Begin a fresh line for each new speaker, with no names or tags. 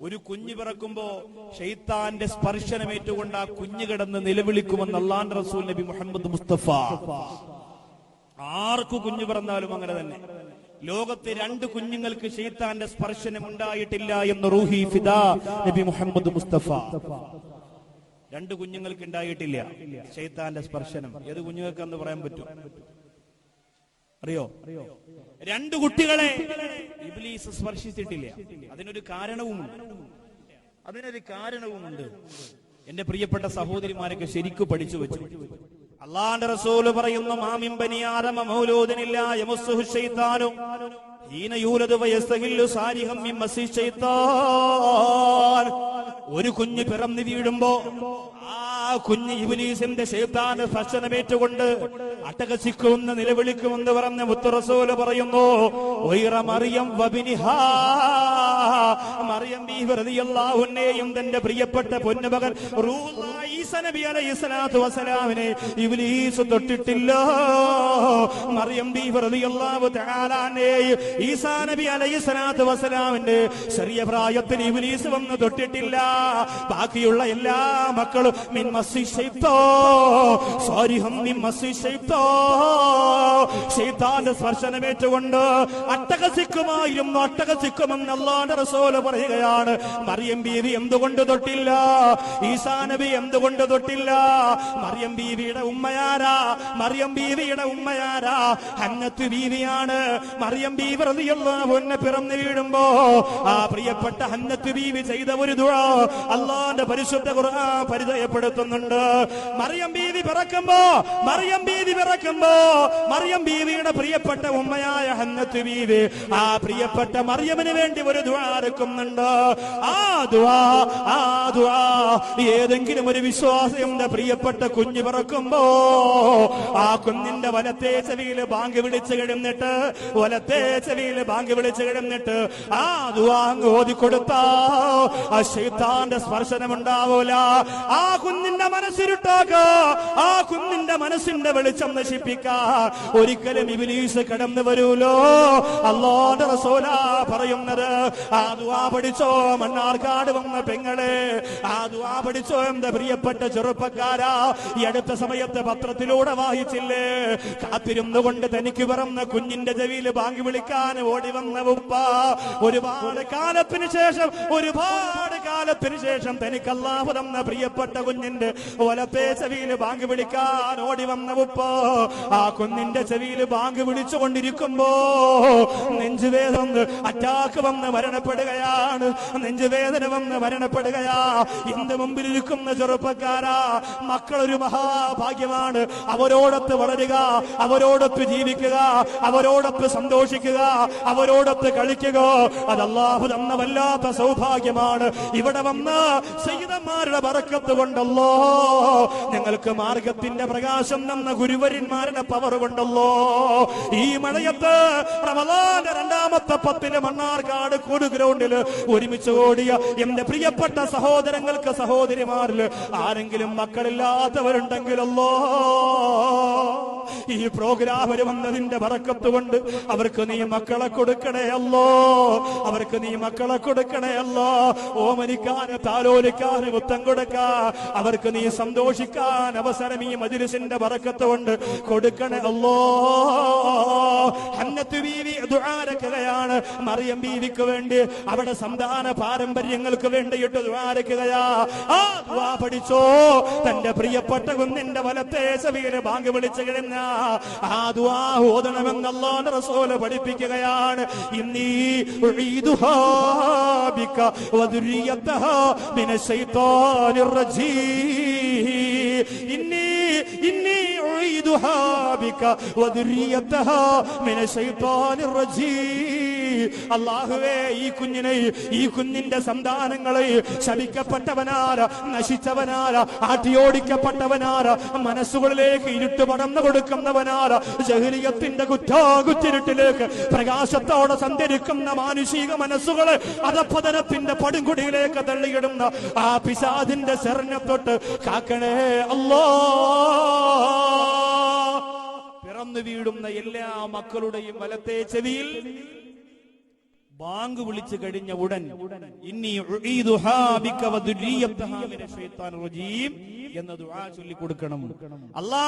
ഒരു കുഞ്ഞ് പിറക്കുമ്പോ ഷെയ്ത്താന്റെ സ്പർശനമേറ്റുകൊണ്ട് ആ കുഞ്ഞ് കിടന്ന് നിലവിളിക്കുമെന്ന് അള്ളാൻ റസൂൽ നബി മുഹമ്മദ് മുസ്തഫ. ആർക്കു കുഞ്ഞു പിറന്നാലും അങ്ങനെ തന്നെ. ലോകത്തെ രണ്ട് കുഞ്ഞുങ്ങൾക്ക് ഷെയ്ത്താന്റെ സ്പർശനം ഉണ്ടായിട്ടില്ല എന്ന് റൂഹി ഫിദ നബി മുഹമ്മദ് മുസ്തഫ. രണ്ട് കുഞ്ഞുങ്ങൾക്ക് ഉണ്ടായിട്ടില്ല ഷെയ്ത്താന്റെ സ്പർശനം. ഏത് കുഞ്ഞുങ്ങൾക്ക് എന്ന് പറയാൻ പറ്റും? അറിയോ? രണ്ട് കുട്ടികളെ ഇബ്ലീസ് സ്പർശിച്ചിട്ടില്ല. അതിനൊരു കാരണവുമുണ്ട്. അതിനൊരു കാരണവുമുണ്ട്. എന്റെ പ്രിയപ്പെട്ട സഹോദരിമാരൊക്കെ ശരിക്കു പഠിച്ചു വെച്ചു. അള്ളാന്റെ റസൂൽ പറയുന്നു മാമിൻ ബനി ആദമ മൗലൂദിനില്ല യമസ്സുഹു ശൈത്താനു. ഹീന യൂലദു വയസ്തഹില്ലു സാരിഹം മിൻ മസീ ശൈത്താൻ. ഒരു കുഞ്ഞ് പിറന്നു വീഴുമ്പോ ആ കുഞ്ഞ് ഇബിലീസിന്റെ ശൈത്താന് ഭക്ഷണമേറ്റുകൊണ്ട് അട്ടകസിക്കുമെന്ന് നിലവിളിക്കുമെന്ന് പറഞ്ഞ മുത്തുറസൂൽ പറയുന്നു ഒയ്റ മറിയം മറിയം ബീവി റളിയല്ലാഹുവിനെയും തന്റെ പ്രിയപ്പെട്ട പൊന്നുമകൻ റൂഹ നബി അലൈഹി സ്വലാത്തു വസ്സലാമിനെ ഇബ്ലീസ് തൊട്ടിട്ടില്ല. മറിയം ബീവി റളിയല്ലാഹു തആലാനെ ഈസാ നബി അലൈഹി സ്വലാത്തു വസ്സലാമിന്റെ ചെറിയ പ്രായത്തിൽ ഇബ്ലീസ് വന്ന് തൊട്ടിട്ടില്ല. ബാക്കിയുള്ള എല്ലാ മക്കളും മിൻ മസ്സി ശൈത്തോ സാരിഹം മിൻ മസ്സി ശൈത്തോ ശൈത്താന്റെ സ്പർശനമേറ്റുകൊണ്ട് അട്ടകസിക്കുമായിരുന്നു അട്ടകസിക്കുമെന്ന് അള്ളാന്റെ റസൂൽ പറയുകയാണ്. മറിയം ബീവി എന്തുകൊണ്ട് തൊട്ടില്ല? ഈസാ നബി എന്തുകൊണ്ട് തൊട്ടില്ല. മറിയം ബീവിയുടെ ഉമ്മയാരാ? മറിയം ബീവിയുടെ ഉമ്മയാരാ? ഹന്നത്ത് ബീവിയാണ്. മറിയം ബീവി പൊന്നെ പിറന്നു വീഴുമ്പോ ആ പ്രിയപ്പെട്ട ഹന്നത്ത് ബീവി ചെയ്ത ഒരു ദുഴ അള്ളാന്റെ പരിശുദ്ധ പരിചയപ്പെടുത്തുന്നുണ്ട്. മറിയം ബീവി പിറക്കുമ്പോ മറിയം ബീവി പിറക്കുമ്പോ മറിയം ബീവിയുടെ പ്രിയപ്പെട്ട ഉമ്മയായ ഹന്നത്ത് ബീവി ആ പ്രിയപ്പെട്ട മറിയമിന് വേണ്ടി ഒരു ദുആ എടുക്കുന്നുണ്ട്. ആ ദുആ ആ ദുആ ഏതെങ്കിലും ഒരു വിശ്വാസിയുടെ പ്രിയപ്പെട്ട കുഞ്ഞു പിറക്കുമ്പോ. ആ കുഞ്ഞിന്റെ വലത്തെ ചെവിയിൽ ബാങ്ക് വിളിച്ചു കിടന്നിട്ട് വലത്തെ ചെവിയിൽ ബാങ്ക് വിളിച്ചു കിടന്നിട്ട് ആ ദുവാങ് ഓതിക്കൊടുത്താ. ആ ശൈത്താന്റെ സ്പർശനം ഉണ്ടാവൂല ആ കുഞ്ഞിന്റെ മനസ്സിരുട്ടാക്ക. ആ കുഞ്ഞിന്റെ മനസ്സിന്റെ വെളിച്ചം നശിപ്പിക്കാ. ഒരിക്കലും ഇബിലീസ് കടന്നു വരൂലോ. അല്ലാതെ പറയുന്നത് ആ ദുവാ പഠിച്ചോ മണ്ണാർക്കാട് വന്ന പെങ്ങളെ. ആ ദുആ പഠിച്ചോ എന്റെ പ്രിയപ്പെട്ട ചെറുപ്പക്കാരാ. ഈ അടുത്ത സമയത്ത് പത്രത്തിലൂടെ വായിച്ചില്ലേ? കാത്തിരുന്നുകൊണ്ട് തനിക്ക് പിറന്ന കുഞ്ഞിന്റെ ചെവിയിൽ ബാങ്കി വിളിക്കാൻ ഓടി വന്ന ഉപ്പ. ഒരുപാട് കാലത്തിന് ശേഷം ഒരുപാട് കാലത്തിന് ശേഷം തനിക്ക് അല്ലാഹു തന്ന പ്രിയപ്പെട്ട കുഞ്ഞിന്റെ ഒലപ്പേ ചെവിയിൽ ബാങ്ക് വിളിക്കാൻ ഓടി വന്ന ഉപ്പോ ആ കുഞ്ഞിന്റെ ചെവിയിൽ ബാങ്ക് വിളിച്ചുകൊണ്ടിരിക്കുമ്പോ നെഞ്ചുവേദന അറ്റാക്ക് വന്ന് മരണപ്പെടുകയാണ്. നെഞ്ചുവേദന വന്ന് മരണപ്പെടുകയാ. എന്റെ മുമ്പിൽ ഇരിക്കുന്ന ചെറുപ്പക്കാരാ മക്കളൊരു മഹാഭാഗ്യമാണ്. അവരോടൊത്ത് വളരുക അവരോടൊത്ത് ജീവിക്കുക അവരോടൊത്ത് സന്തോഷിക്കുക അവരോടൊത്ത് കളിക്കുക. അത് അല്ലാഹു തന്ന വല്ലാത്ത സൗഭാഗ്യമാണ്. ഇവിടെ വന്ന് സൈതന്മാരുടെ പറക്കത്ത് കൊണ്ടല്ലോ. ഞങ്ങൾക്ക് മാർഗത്തിന്റെ പ്രകാശം തന്ന ഗുരുവരന്മാരുടെ പവർ കൊണ്ടല്ലോ. ഈ മഴയത്ത് റമദാന്റെ രണ്ടാമത്തെ പത്തിൽ മണ്ണാർക്കാട് കൂട് ഗ്രൗണ്ടിൽ ഒരുമിച്ച് ഓടിയ എന്റെ പ്രിയപ്പെട്ട സഹോദരങ്ങൾക്ക് സഹോദരിമാരിൽ ആരെങ്കിലും മക്കളില്ലാത്തവരുണ്ടെങ്കിലല്ലോ. ഈ പ്രോഗ്രാമർ വന്നതിന്റെ പറക്കത്ത് കൊണ്ട് അവർക്ക് നീ മക്കളെ കൊടുക്കണേ അല്ലോ അവർക്ക് നീ മക്കളെ കൊടുക്കണേ അല്ലോ ഓമനിക്കാന് താലോലിക്കാന് മുത്തം കൊടുക്കാ. അവർക്ക് നീ സന്തോഷിക്കാൻ അവസരം ഈ മജിലിസിന്റെ വറക്കത്ത് കൊണ്ട് കൊടുക്കണേ അല്ലോ ഹന്നത്ത് മറിയം ബീവിക്ക് വേണ്ടി അവിടെ സന്താന പാരമ്പര്യങ്ങൾക്ക് വേണ്ടിയിട്ട് ദ്വാരക്കുകയാ ആ ദുആ പഠിച്ചോ. തന്റെ പ്രിയപ്പെട്ട കുന്നിന്റെ വലത്തെ ചെവിയിൽ ബാങ്ക് വിളിച്ചു കഴിഞ്ഞ. ആ ദ്വാ ഓതണമെന്ന് അല്ലാഹുവിന്റെ പഠിപ്പിക്കുകയാണ്. ഇന്നീ ഉഈദുഹാ ബിക منها من الشيطان الرجيم. إني إني أعيدها بك وذريتها من الشيطان الرجيم. അള്ളാഹുവേ ഈ കുഞ്ഞിനെ ഈ കുഞ്ഞിന്റെ സന്താനങ്ങളെ ശപിക്കപ്പെട്ടവനാര നശിച്ചവനാര ആട്ടിയോടിക്കപ്പെട്ടവനാര മനസ്സുകളിലേക്ക് ഇരുട്ട് പടർന്നു കൊടുക്കുന്നവനാര ജഹരിയത്തിന്റെ കുറ്റാകുറ്റിരുട്ടിലേക്ക് പ്രകാശത്തോടെ സഞ്ചരിക്കുന്ന മാനുഷിക മനസ്സുകളെ അതപ്പതനത്തിന്റെ പടുകുടിയിലേക്ക് തള്ളിയിടുന്ന ആ പിശാദിന്റെ ശരണത്തൊട്ട് കാക്കണേ അല്ലോ. പിറന്നു വീഴുന്ന എല്ലാ മക്കളുടെയും വലത്തെ ചെവിയിൽ ബാങ്ക് വിളിച്ചു കഴിഞ്ഞ ഉടൻ ഇനി എന്ന ദുആ ചൊല്ലി കൊടുക്കണം അല്ലാഹ്